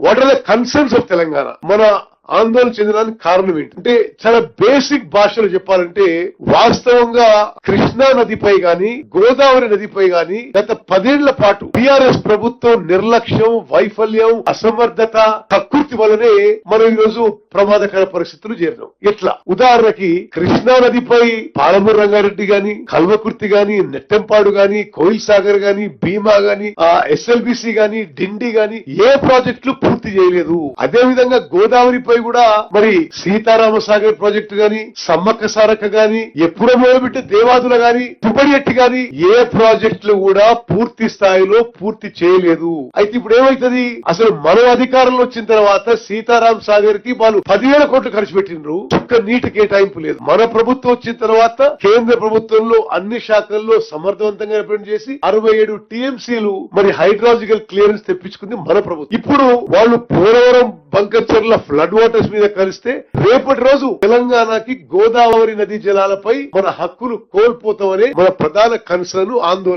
What are the concerns of Telangana? మన ఆందోళన చెందడానికి కారణం ఏంటి? అంటే చాలా బేసిక్ భాషలో చెప్పాలంటే వాస్తవంగా కృష్ణా నదిపై గాని గోదావరి నదిపై గాని గత పదేళ్ళ పాటు టిఆర్ఎస్ ప్రభుత్వం నిర్లక్ష్యం వైఫల్యం అసమర్థత ప్రకృతి వలనే మనం ఈరోజు ప్రమాదకర పరిస్థితులు చేరినాం. ఎట్లా? ఉదాహరణకి కృష్ణా నదిపై పాలమూరు రంగారెడ్డి గాని కల్వకుర్తి గాని నెట్టెంపాడు గాని కోయిల్ సాగర్ గాని భీమా గాని ఎస్ఎల్బిసి గాని డిండి గాని ఏ ప్రాజెక్టులు పూర్తి చేయలేదు. అదే విధంగా గోదావరిపై కూడా మరి సీతారామ సాగర్ ప్రాజెక్టు గాని సమ్మక్క సారక్క గాని ఎప్పుడో మొదలుపెట్టే దేవాదుల గాని తుబడియట్టి గాని ఏ ప్రాజెక్టులు కూడా పూర్తి స్థాయిలో పూర్తి చేయలేదు. అయితే ఇప్పుడు ఏమైతుంది? అసలు మనం అధికారంలో వచ్చిన తర్వాత సీతారాం సాగర్కి వాళ్ళు పదివేల కోట్లు ఖర్చు పెట్టిండ్రు. ఒక్క నీటి కేటాయింపు లేదు. మన ప్రభుత్వం వచ్చిన తర్వాత కేంద్ర ప్రభుత్వంలో అన్ని శాఖల్లో సమర్థవంతంగా రిప్రజెంట్ చేసి అరవై ఏడు టీఎంసీలు మరి హైడ్రాలజికల్ క్లియరెన్స్ తెప్పించుకుంది మన ప్రభుత్వం. ఇప్పుడు వాళ్ళు పోలవరం బంకచర్ల ఫ్లడ్ వాటర్స్ మీద కలిస్తే రేపటి రోజు తెలంగాణకి గోదావరి నదీ జలాలపై మన హక్కులు కోల్పోతామనే మన ప్రధాన కన్సర్న్ ఆందోళన